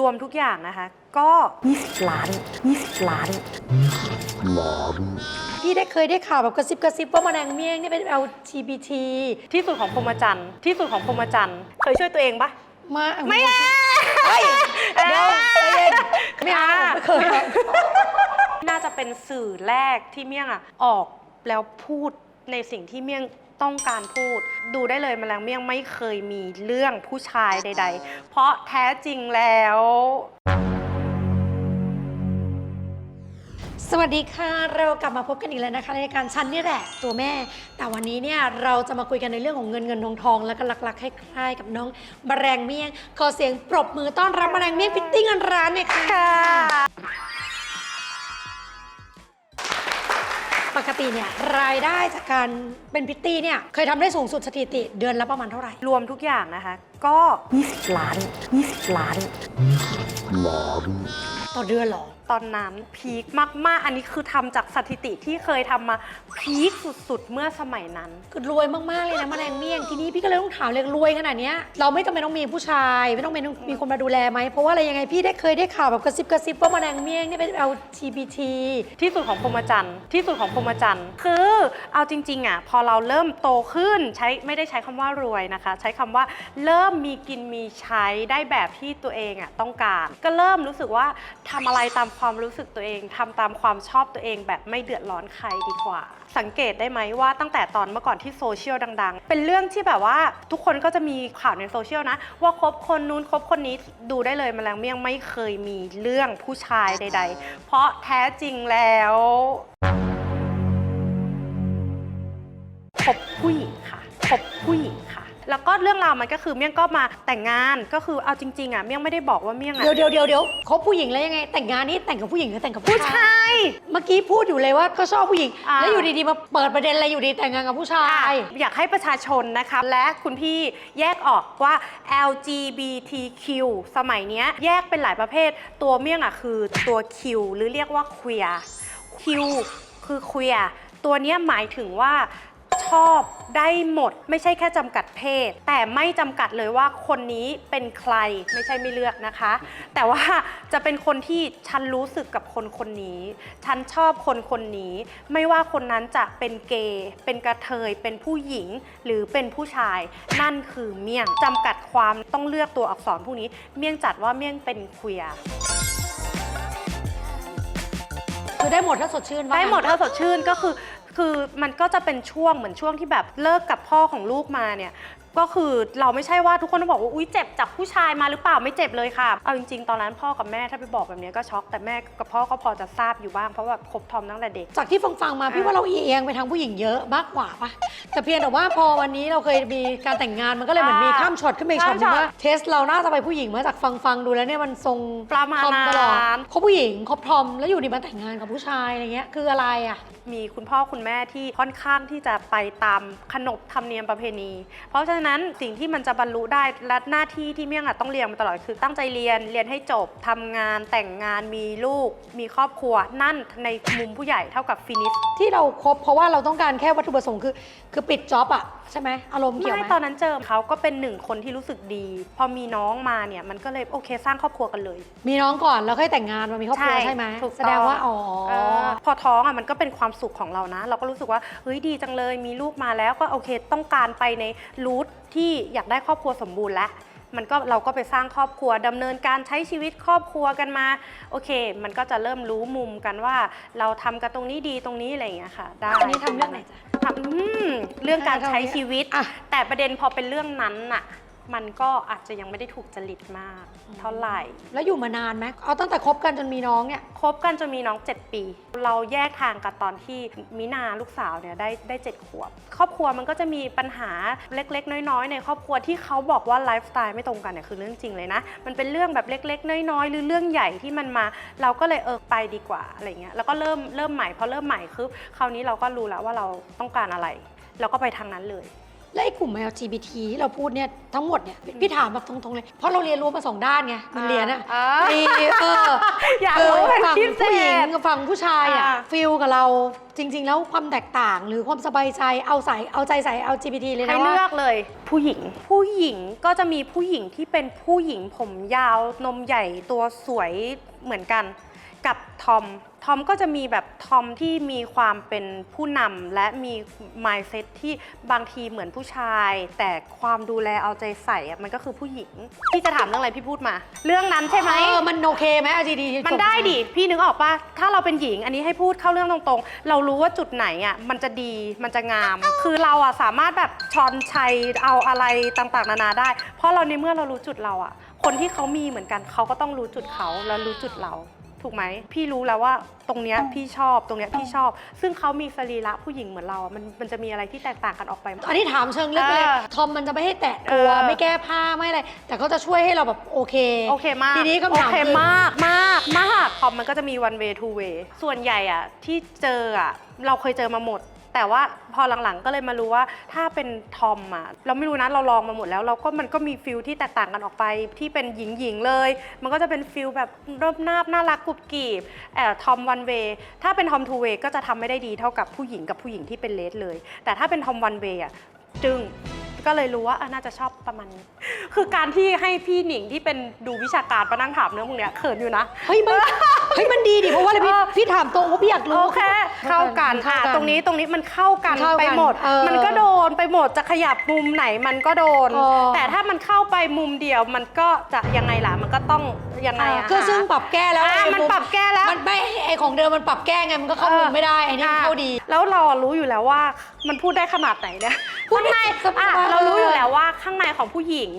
รวมทุกอย่างนะคะ ก็ 20 ล้าน 20 ล้าน พี่ได้เคยได้ข่าวแบบกระซิบกระซิบว่าแมลงเมี่ยงเนี่ยเป็น LGBT ที่สุดของพรหมจรรย์ที่สุดของพรหมจรรย์เคยช่วยตัวเองปะมาไม่เอาเฮ้ยเดี๋ยวใจเย็นไม่เอาไม่เคยครับน่าจะเป็นสื่อแรกที่เมี่ยงอะออกแล้วพูดในสิ่งที่เมี่ยงต้องการพูด ดูได้เลยแมลงเมี่ยงไม่เคยมีเรื่องผู้ชายใด ๆ เพราะแท้จริงแล้ว สวัสดีค่ะ เรากลับมาพบกันอีกแล้วนะคะในรายการฉันนี่แหละตัวแม่ แต่วันนี้เนี่ยเราจะมาคุยกันในเรื่องของเงินเงินทองทองแล้วก็ลักๆให้คล้ายๆกับน้องแมลงเมี่ยงขอเสียงปรบมือต้อนรับแมลงเมี่ยงฟิตติ้งอันร้านหน่อยค่ะ ค่ะ ปกติเนี่ยรายได้จากการเป็นพิตตี้เนี่ยเคยทำได้สูงสุดสถิติเดือนละประมาณเท่าไหร่ รวมทุกอย่างนะคะ ก็ 20 ล้าน 20 ล้าน ต่อเดือนเหรอ ตอนนั้นพีคมาก ๆ อันนี้คือทำจากสถิติที่เคยทำมาพีคสุด ๆ เมื่อสมัยนั้น คือรวยมาก ๆ เลยนะแมลงเมี่ยงทีนี้พี่ก็เลยต้องถามเลยรวยขนาดเนี้ยเราไม่จำเป็นต้องมีผู้ชาย ไม่ต้องเป็นต้องมีคนมาดูแลไหมเพราะว่าอะไรยังไงพี่ได้เคยได้ข่าวแบบกระซิบกระซิบว่าแมลงเมี่ยงเนี่ยเป็น LGBT ที่สุดของพรหมจรรย์ที่สุดของพรหมจรรย์คือเอาจริง ๆ อะ พอเราเริ่มโตขึ้นใช้ไม่ได้ใช้คำว่ารวยนะคะ ใช้คำว่าเริ่มมีกินมีใช้ได้แบบที่ตัวเองอะต้องการ ก็เริ่มรู้สึกว่าทำอะไรตามความรู้สึกตัวเองทำตามความชอบตัวเองแบบไม่เดือดร้อนใครดีกว่า สังเกตได้ไหมว่าตั้งแต่ตอนเมื่อก่อนที่โซเชียลดัง ๆ เป็นเรื่องที่แบบว่าทุกคนก็จะมีข่าวในโซเชียลนะ ว่าคบคนนู้นคบคนนี้ดูได้เลยแมลงเมี่ยงไม่เคยมีเรื่องผู้ชายใด ๆ เพราะแท้จริงแล้วคบผู้หญิงค่ะคบผู้หญิงค่ะ แล้วก็เรื่องราวมันก็คือเมี่ยงก็มาแต่งงานก็คือเอาจริงๆอะเมี่ยงไม่ได้บอกว่าเมี่ยงอะเดี๋ยวเดี๋ยวเดี๋ยวเดี๋ยวคบผู้หญิงแล้วยังไง แต่งงานนี่แต่งกับผู้หญิงหรือแต่งกับผู้ผู้ชาย ชาย เมื่อกี้พูดอยู่เลยว่าก็ชอบผู้หญิง อ่า แล้วอยู่ดีๆมาเปิดประเด็นอะไรอยู่ดีแต่งงานกับผู้ชาย อยากให้ประชาชนนะคะ และคุณพี่แยกออกว่า LGBTQ สมัยเนี้ยแยกเป็นหลายประเภท ตัวเมี่ยงอะคือตัว Q หรือเรียกว่า queer Q คือ queer ตัวเนี้ยหมายถึงว่าช อบได้หมด ไม่ใช่แค่จำกัดเพศ แต่ไม่จำกัดเลยว่าคนนี้เป็นใครไม่ใช่ไม่เลือกนะคะ แต่ว่าจะเป็นคนที่ฉันรู้สึกกับคนคนนี้ ฉันชอบคนคนนี้ ไม่ว่าคนนั้นจะเป็นเกย์เป็นกระเทยเป็นผู้หญิงหรือเป็นผู้ชาย นั่นคือเมี่ยงจำกัดความต้องเลือกตัวอักษรพวกนี้ เมี่ยงจัดว่าเมี่ยงเป็นเคลียร์คือได้หมดถ้าสดชื่นว่าได้งั้นหมดถ้าสดชื่นก็คือ คือมันก็จะเป็นช่วงเหมือนช่วงที่แบบเลิกกับพ่อของลูกมาเนี่ยก็คือเราไม่ใช่ว่าทุกคนต้องบอกว่าอุ้ยเจ็บจากผู้ชายมาหรือเปล่าไม่เจ็บเลยค่ะเอาจริงๆ ตอนนั้นพ่อกับแม่ถ้าไปบอกแบบเนี้ยก็ช็อกแต่แม่กับพ่อก็พอจะทราบอยู่บ้างเพราะว่าคบทอมตั้งแต่เด็ก จากที่ฟังฟังๆมาพี่ว่าเราเอียงไปทางผู้หญิงเยอะมากกว่าปะแต่เพียงแต่ว่าพอวันนี้เราเคยมีการแต่งงานมันก็เลยเหมือนมีอ่าข้ามช็อตขึ้นไปอีกช็อตหนึงข้ามช็อตว่าเทสเราน่าจะไปผู้หญิงมาจากฟังฟังๆดูแล้วเนี่ยมันทรงประมาณทอมตลอดนั้นคบผู้หญิงคบทอมแล้วอยู่ดีมาแต่งงานกับผู้ชายอะไรเงี้ยคืออะไรอะมีคุณพ่อคุณแม่ที่ค่อนข้างที่จะไปตามขนบธรรมเนียมประเพณี เพราะฉะนั้นสิ่งที่มันจะบรรลุได้และหน้าที่ที่เมี่ยงอะต้องเรียนมาตลอดคือตั้งใจเรียนเรียนให้จบทำงานแต่งงานมีลูก มีครอบครัวนั่นในมุมผู้ใหญ่เท่ากับฟินิชที่เราคบเพราะว่าเราต้องการแค่วัตถุประสงค์คือคือปิดจ็อบอะใช่ไหมอารมณ์เกี่ยวไหไม่มตอนนั้นเจอเขาก็เป็นหนึ่งคนที่รู้สึกดี พอมีน้องมาเนี่ยมันก็เลยโอเค สร้างครอบครัวกันเลย มีน้องก่อนแล้วค่อยแต่งงานมามีครอบครัวใช่ไหมถูกแสต้องดงว่าอ๋อเออพอท้องอะมันก็เป็นความสุขของเรานะ เราก็รู้สึกว่าเฮ้ยดีจังเลยมีลูกมาแล้วก็โอเคต้องการไปในรูทที่อยากได้ครอบครัวสมบูรณ์แล้วมันก็เราก็ไปสร้างครอบครัวดำเนินการใช้ชีวิตครอบครัวกันมาโอเค มันก็จะเริ่มรู้มุมกันว่า เราทำกันตรงนี้ดีตรงนี้อะไรอย่างเงี้ยค่ะ ได้อันนี้ทำเรื่องไหนจ๊ะทำอืมเรื่องการใช้ชีวิตอะแต่ประเด็นพอเป็นเรื่องนั้นน่ะ มันก็อาจจะยังไม่ได้ถูกจริตมาก เท่าไหร่ แล้วอยู่มานานไหมเอาตั้งแต่คบกันจนมีน้องเนี่ย คบกันจนมีน้อง 7 ปี เราแยกทางกันตอนที่มินาลูกสาวเนี่ยได้ได้เจ็ดขวบ ครอบครัวมันก็จะมีปัญหาเล็ก ๆ น้อยๆในครอบครัวที่เขาบอกว่าไลฟ์สไตล์ไม่ตรงกันเนี่ยคือเรื่องจริงเลยนะ มันเป็นเรื่องแบบเล็ก ๆ น้อยๆ หรือเรื่องใหญ่ที่มันมา เราก็เลยเออไปดีกว่าอะไรเงี้ย แล้วก็เริ่มเริ่มใหม่พอเริ่มใหม่คือคราวนี้เราก็รู้แล้วว่าเราต้องการอะไร เราก็ไปทางนั้นเลย และไอ้กลุ่ม LGBT ที่เราพูดเนี่ยทั้งหมดเนี่ยพี่พี่ถามแบบตรงๆเลย เพราะเราเรียนรู้มาสองด้านไงมันเรียนอะอ่ามีเอออยากรู้เป็นฝั่งพิเศผู้หญิงษกับฝั่งผู้ชายอะอ่า ฟิลกับเราจริง ๆ แล้วความแตกต่างหรือความสบายใจเอาใส่เอาใจใส่ LGBT เลยให้นะว่าเลือกเลย ผู้หญิง ผู้หญิงก็จะมีผู้หญิงที่เป็นผู้หญิงผมยาวนมใหญ่ตัวสวยเหมือนกัน กับทอม ทอมก็จะมีแบบทอมที่มีความเป็นผู้นำและมี mindset ที่บางทีเหมือนผู้ชาย แต่ความดูแลเอาใจใส่อะมันก็คือผู้หญิง พี่จะถามเรื่องอะไรพี่พูดมา เรื่องนั้นใช่ไหม เออมันโอเคไหม LGBT มันได้ดิ พี่นึกออกปะถ้าเราเป็นหญิง อันนี้ให้พูดเข้าเรื่องตรงๆ เรารู้ว่าจุดไหนอะมันจะดี มันจะงาม คือเราอะสามารถแบบชอนชัยเอาอะไรต่างๆ นานาได้ เพราะเราในเมื่อเรารู้จุดเราอะ คนที่เขามีเหมือนกันเขาก็ต้องรู้จุดเขาแล้วรู้จุดเรา ถูกไหมพี่รู้แล้วว่าตรงเนี้ยพี่ชอบตรงเนี้ยพี่ชอบ ซึ่งเขามีสรีระผู้หญิงเหมือนเราอะมันมันจะมีอะไรที่แตกต่างกันออกไป อันนี้ถามเชิงลึกไปเลย เออทอมมันจะไม่ให้แตะตัวเออ ไม่แก้ผ้าไม่อะไร แต่เขาจะช่วยให้เราแบบโอเคโอเคมากทีนี้คำถามโอเคคือ มากมากมากคอมมันก็จะมี one way two way ส่วนใหญ่อะที่เจออะเราเคยเจอมาหมด แต่ว่าพอหลังๆก็เลยมารู้ว่าถ้าเป็นทอมอะเราไม่รู้นะเราลองมาหมดแล้วเราก็มันก็มีฟิลที่แตกต่างกันออกไปที่เป็นหญิงๆเลย มันก็จะเป็นฟิลแบบรอบนาบน่ารักกรุบกรีบแอบทอมวันเวถ้าเป็นทอมทูเวก็จะทำไม่ได้ดีเท่ากับผู้หญิงกับผู้หญิงที่เป็นเลสเลย แต่ถ้าเป็นทอมวันเวอะจึงก็เลยรู้ว่าน่าจะชอบประมาณนี้คือการที่ให้พี่หนิงที่เป็นดูวิชาการมานั่งถามเรื่องพวกเนี้ยเขินอยู่นะ เฮ้ยมัน เฮ้ยมันดีดิเพราะว่าอะไรพี่เออ พี่ถามตรงเพราะพี่อยากรู้ โอเคเข้ากันอะตรงนี้ตรงนี้มันเข้ากันเข้ากันไปหมด เออมันก็โดนไปหมดจะขยับมุมไหนมันก็โดน เออ แต่ถ้ามันเข้าไปมุมเดียวมันก็จะยังไงล่ะมันก็ต้อง ยังไงอะคือซึ่งปรับแก้แล้วอะไอ้มันปรับแก้แล้ว มันไม่ไอของเดิมมันปรับแก้ไงมันก็เข้ามุมไม่ได้ไอ้นี่มันเข้าดี แล้วเรารู้อยู่แล้วว่ามันพูดได้ขนาดไหนเนี่ยพูดข้างได้ในสบาย อะเรารู้อยู่แล้วว่าข้างในของผู้หญิง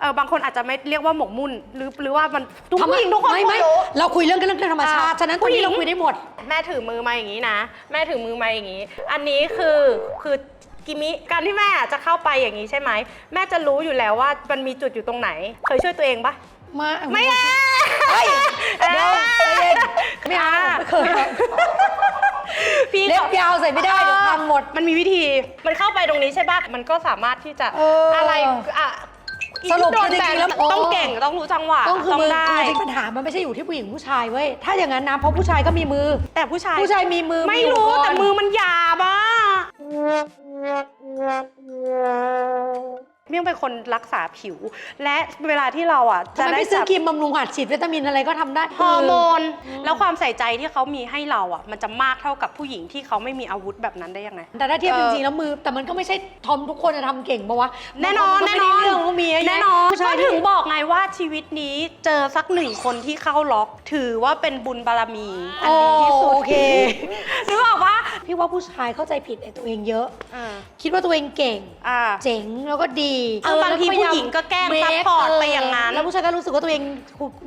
เออบางคนอาจจะไม่เรียกว่าหมกมุ่นหรือหรือว่ามันทุกทำไมผู้หญิงทุกคนไม่ไม่รู้ เราคุยเรื่องกันเรื่องธรรมชาติ อ่าฉะนั้นตรงนี้ผู้หญิงเราคุยได้หมด แม่ถือมือมาอย่างนี้นะ แม่ถือมือมาอย่างนี้ อันนี้คือคือกิมิการที่แม่จะเข้าไปอย่างนี้ใช่ไหม แม่จะรู้อยู่แล้วว่ามันมีจุดอยู่ตรงไหน เคยช่วยตัวเองปะมาไม่อะ เฮ้ยเดี๋ยวใจเย็นไม่เอาไม่เคยพี่เล็บยาวใส่ไม่ได้เดี๋ยวพังหมด มันมีวิธี มันเข้าไปตรงนี้ใช่ปะมันก็สามารถที่จะเออออะไรอะสรุปโดนจริงๆแบนแล้วอ๋อต้องเก่งต้องรู้จังหวะต้องคือมือได้ จริงๆปัญหามันไม่ใช่อยู่ที่ผู้หญิงผู้ชายเว้ย ถ้าอย่างนั้นนะเพราะผู้ชายก็มีมือ แต่ผู้ชาย ผู้ชายมีมือไม่รู้อุปกณ์แต่มือมันหยาบอะ เมี่ยงเป็นคนรักษาผิว และเวลาที่เราอะทำไมไม่ซื้อจับครีมบำรุงหัดฉีดวิตามินอะไรก็ทำได้ฮอร์โมน แล้วความใส่ใจที่เขามีให้เราอะ มันจะมากเท่ากับผู้หญิงที่เขาไม่มีอาวุธแบบนั้นได้ยังไง แต่ถ้าเทียบเอจอริงๆแล้วมือ แต่มันก็ไม่ใช่ทอมทุกคนจะทำเก่งปะวะแน่นอนบางคแน่ก็นไม่อนได้เรื่องก็มีแน่นอนผู้ชาก็ยถึงบอกไงว่าชีวิตนี้เจอสักหนึ่งคนที่เข้าล็อก ถือว่าเป็นบุญบารมีอันดีที่สุดโอเค นึกออกปะ พี่ว่าผู้ชายเข้าใจผิดในตัวเองเยอะ อ่าคิดว่าตัวเองเก่ง อ่า เจ๋งแล้วก็ดีเออบางทีแล้วพยายมผู้หญิงก็แกล้งเบรซัพพอร์ตไปอย่างนั้นแล้วผู้ชายก็รู้สึกว่าตัวเอง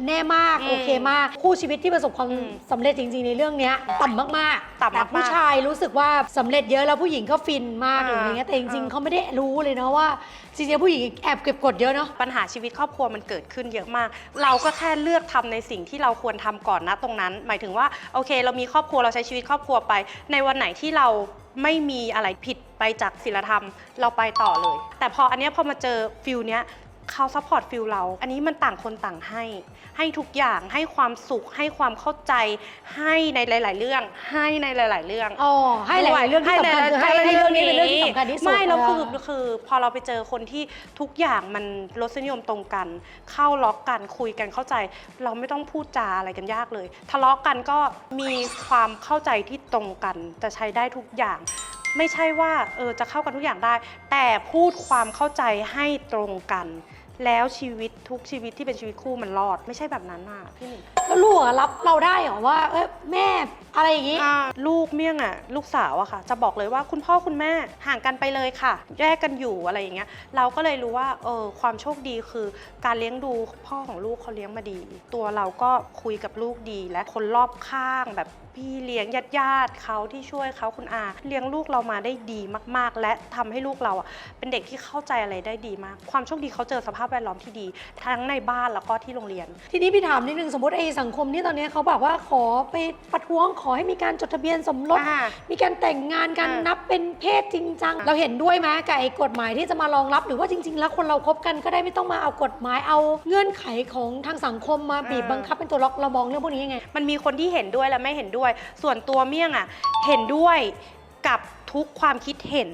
แน่มากอืมโอเคมาก คู่ชีวิตที่ประสบความอืมสำเร็จจริงๆในเรื่องเนี้ยต่ำมากๆต่ำมากๆแต่ผู้ชายรู้สึกว่าสำเร็จเยอะแล้วผู้หญิงก็ฟินมากอ่าหรืออะไรเงี้ยแต่จริงอ่าๆเขาไม่ได้รู้เลยเนาะว่าจริงๆผู้หญิงแอบเก็บกดเยอะเนาะ ปัญหาชีวิตครอบครัวมันเกิดขึ้นเยอะมาก เราก็แค่เลือกทำในสิ่งที่เราควรทำก่อนนะตรงนั้น หมายถึงว่าโอเค เรามีครอบครัวเราใช้ชีวิตครอบครัวไป ในวันไหนที่เราไม่มีอะไรผิดไปจากศีลธรรมเราไปต่อเลย แต่พออันเนี้ยพอมาเจอฟิลเนี้ย เขาซัพพอร์ตฟิลเรา อันนี้มันต่างคนต่างให้ ให้ทุกอย่างให้ความสุขให้ความเข้าใจ ให้ในหลาย ๆ เรื่อง ให้ในหลาย ๆ เรื่องอ๋อให้หลายๆเรื่องที่สำคัญคือให้ให้เรื่องนี้เป็นเรื่องที่สำคัญที่สุดไม่แล้วเออคือคือพอเราไปเจอคนที่ทุกอย่างมันรสนิยมตรงกัน เข้าล็อกกันคุยกันเข้าใจ เราไม่ต้องพูดจาอะไรกันยากเลย ทะเลาะกันก็มีความเข้าใจที่ตรงกันจะใช้ได้ทุกอย่างไม่ใช่ว่าเออจะเข้ากันทุกอย่างได้ แต่พูดความเข้าใจให้ตรงกัน แล้วชีวิตทุกชีวิตที่เป็นชีวิตคู่มันรอด ไม่ใช่แบบนั้นน่ะพี่หนิงแล้วลูกอะรับเราได้เหรอว่า เอ้ยแม่อะไรอย่างงี้ อ่าลูกเมี่ยงอะลูกสาวอะค่ะ จะบอกเลยว่าคุณพ่อคุณแม่ห่างกันไปเลยค่ะ แยกกันอยู่อะไรอย่างเงี้ยเราก็เลยรู้ว่าเออความโชคดีคือ การเลี้ยงดูพ่อของลูกเขาเลี้ยงมาดี ตัวเราก็คุยกับลูกดี และคนรอบข้างแบบพี่เลี้ยงญาติญาติๆเขาที่ช่วยเขาคุณอาเลี้ยงลูกเรามาได้ดีมาก ๆ และทำให้ลูกเราอะเป็นเด็กที่เข้าใจอะไรได้ดีมาก ความโชคดีเขาเจอสภาพแวดล้อมที่ดี ทั้งในบ้านแล้วก็ที่โรงเรียน ทีนี้พี่ถามนิดนึงสมมติไอ้สังคมที่ตอนนี้เขาบอกว่าขอไปประท้วงขอให้มีการจดทะเบียนสมรส อ่ามีการแต่งงานกันอ่านันับเป็นเพศจริงจัง เราเห็นด้วยไหมกับไอ้กฎหมายที่จะมารองรับหรือว่าจริง ๆ แล้วคนเราคบกันก็ได้ไม่ต้องมาเอากฎหมายเอาเงื่อนไขของทางสังคมมาบีบบังคับเป็นตัวล็อกเรามองเรื่องพวกนี้ยังไง มันมีคนที่เห็นด้วยและไม่เห็นด้วย ส่วนตัวเมี่ยงอะ เห็นด้วยกับทุกความคิดเห็น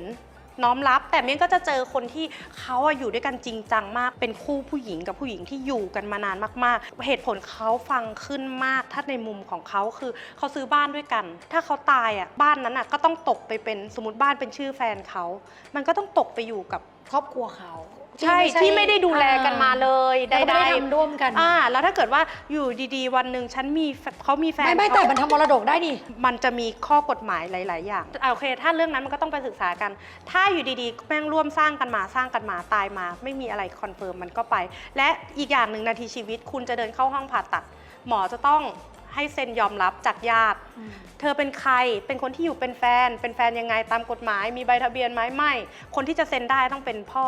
น้อมรับ แต่เมี่ยงก็จะเจอคนที่เขาอะอยู่ด้วยกันจริงจังมาก เป็นคู่ผู้หญิงกับผู้หญิงที่อยู่กันมานานมากๆ เหตุผลเขาฟังขึ้นมาก ถ้าในมุมของเขาคือเขาซื้อบ้านด้วยกัน ถ้าเขาตายอะบ้านนั้นอะก็ต้องตกไปเป็นสมมติบ้านเป็นชื่อแฟนเขา มันก็ต้องตกไปอยู่กับครอบครัวเขา ใช่ที่ไม่ได้ดูแลกันมาเลยใดแต่ก็ไม่ได้ทำร่วมกันๆอ่าแล้วถ้าเกิดว่าอยู่ดีๆ วันหนึ่งฉันมีแฟเขามีแฟนไม่ไม่เขาแต่มันทำมรดกได้นี่มันจะมีข้อกฎหมายหลาย ๆ อย่างอะโอเค ถ้าเรื่องนั้นมันก็ต้องไปศึกษากัน ถ้าอยู่ดีๆ แม่งร่วมสร้างกันมาสร้างกันมาตายมา ไม่มีอะไรคอนเฟิร์มมันก็ไป และอีกอย่างหนึ่งนาทีชีวิต คุณจะเดินเข้าห้องผ่าตัด หมอจะต้องให้เซ็นยอมรับจากญาติ เธอเป็นใคร เป็นคนที่อยู่เป็นแฟน เป็นแฟนยังไงตามกฎหมาย มีใบทะเบียนไหมไม่ คนที่จะเซ็นได้ต้องเป็นพ่อ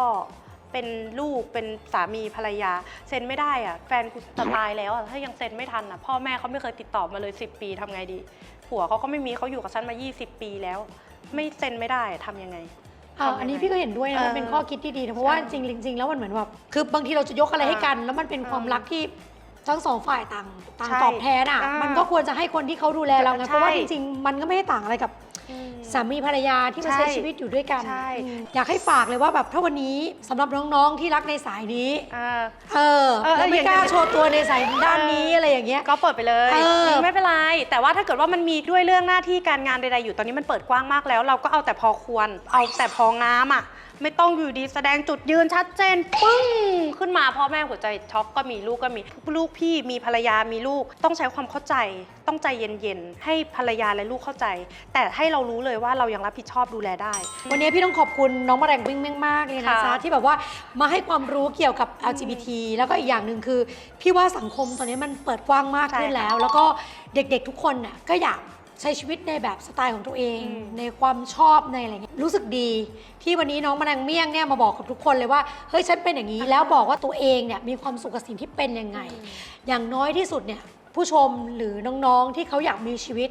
เป็นลูกเป็นสามีภรรยา เซ็นไม่ได้อะแฟนกูจะตายแล้วอะถ้ายังเซ็นไม่ทันอะพ่อแม่เขาไม่เคยติดต่อมาเลย 10 ปีทำไงดี ผัวเขาก็ไม่มีเขาอยู่กับฉันมา 20 ปีแล้ว ไม่เซ็นไม่ได้ทำยังไงอ่าทำยังไง อันนี้พี่ก็เห็นด้วยนะเออมันเป็นข้อคิดที่ดีนะเพราะว่าจริงๆจริงๆแล้วมันเหมือนแบบคือบางทีเราจะยกอะไรให้กัน แล้วมันเป็นความเออรักที่ทั้งสองฝ่ายต่างต่างใช่ตอบแทนอะ อ่ามัมันก็ควรจะให้คนที่เขาดูแลเราไงใช่ เพราะว่าจริงๆมันก็ไม่ได้ต่างอะไรกับอืม สามีภรรยาที่มาใช่ใช้ชีวิตอยู่ด้วยกันใช่ อืมอยากให้ฝากเลยว่าแบบถ้าวันนี้สำหรับน้องๆที่รักในสายนี้อ่าเออเออแล้วไม่อย่างกล้านั้นโชว์ตัวในสายด้านนี้อะไรอย่างเงี้ย ก็เปิดไปเลยเออ ไม่เป็นไร แต่ว่าถ้าเกิดว่ามันมีด้วยเรื่องหน้าที่การงานใดๆอยู่ตอนนี้มันเปิดกว้างมากแล้ว เราก็เอาแต่พอควร เอาแต่พองามอะ ไม่ต้องอยู่ดีแสดงจุดยืนชัดเจนปึ้งขึ้นมาพ่อแม่หัวใจช็อกก็มีลูกก็มีลูกพี่มีภรรยามีลูก ต้องใช้ความเข้าใจ ต้องใจเย็นๆให้ภรรยาและลูกเข้าใจ แต่ให้เรารู้เลยว่าเรายังรับผิดชอบดูแลได้ วันนี้พี่ต้องขอบคุณน้องมะแรงวิ่งมากๆเลยนะค่ะ จ๊ะที่แบบว่ามาให้ความรู้เกี่ยวกับ LGBT แล้วก็อีกอย่างหนึ่งคือ พี่ว่าสังคมตอนนี้มันเปิดกว้างมากขึ้นใช่ค่ะแล้ว แล้วก็เด็กๆทุกคนน่ะก็อยาก ใช้ชีวิตในแบบสไตล์ของตัวเองอืมในความชอบในอะไรเงี้ยรู้สึกดีที่วันนี้น้องมะแรงเมี่ยงเนี่ยมาบอกกับทุกคนเลยว่าเฮ้ยฉันเป็นอย่างนี้แล้วบอกว่าตัวเองเนี่ยมีความสุขกับสิ่งที่เป็นยังไง อย่างน้อยที่สุดเนี่ยผู้ชมหรือน้องๆที่เขาอยากมีชีวิต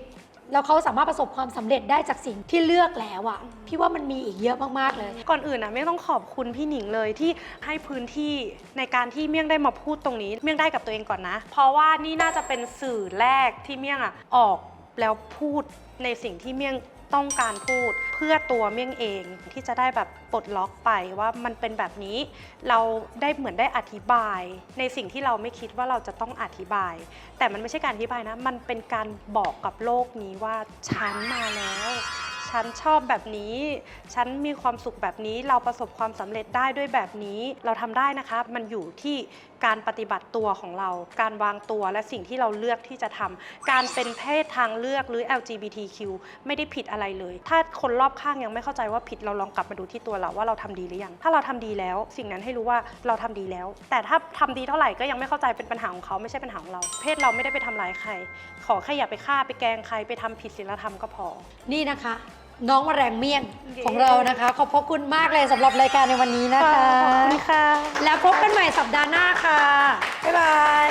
แล้วเขาสามารถประสบความสำเร็จได้จากสิ่งที่เลือกแล้วอะพี่ว่ามันมีอีกเยอะมากๆเลย ก่อนอื่นนะเมี่ยงต้องขอบคุณพี่หนิงเลยที่ให้พื้นที่ในการที่เมี่ยงได้มาพูดตรงนี้ เมี่ยงได้กับตัวเองก่อนนะ เพราะว่านี่น่าจะเป็นสื่อแรกที่เมี่ยงอะออก แล้วพูดในสิ่งที่เมี่ยงต้องการพูดเพื่อตัวเมี่ยงเองที่จะได้แบบปลดล็อกไปว่ามันเป็นแบบนี้ เราได้เหมือนได้อธิบาย ในสิ่งที่เราไม่คิดว่าเราจะต้องอธิบาย แต่มันไม่ใช่การอธิบายนะ มันเป็นการบอกกับโลกนี้ว่าฉันมาแล้ว ฉันชอบแบบนี้ ฉันมีความสุขแบบนี้ เราประสบความสำเร็จได้ด้วยแบบนี้ เราทำได้นะคะ มันอยู่ที่การปฏิบัติตัวของเรา การวางตัวและสิ่งที่เราเลือกที่จะทำการเป็นเพศทางเลือกหรือ LGBTQ ไม่ได้ผิดอะไรเลย ถ้าคนรอบข้างยังไม่เข้าใจว่าผิดเราลองกลับมาดูที่ตัวเราว่าเราทำดีหรือยัง ถ้าเราทำดีแล้ว สิ่งนั้นให้รู้ว่าเราทำดีแล้ว แต่ถ้าทำดีเท่าไหร่ก็ยังไม่เข้าใจเป็นปัญหาของเขาไม่ใช่ปัญหาของเรา เพศเราไม่ได้ไปทำร้ายใคร ขอแค่อย่าไปฆ่าไปแกงใครไปทำผิดศีลธรรมก็พอ นี่นะคะ น้องมะแรงเมี่ยงเย้ของเรานะคะ ขอบพระคุณมากเลยสำหรับรายการในวันนี้นะคะ ขอบคุณค่ะ แล้วพบกันใหม่สัปดาห์หน้าค่ะ บ๊ายบาย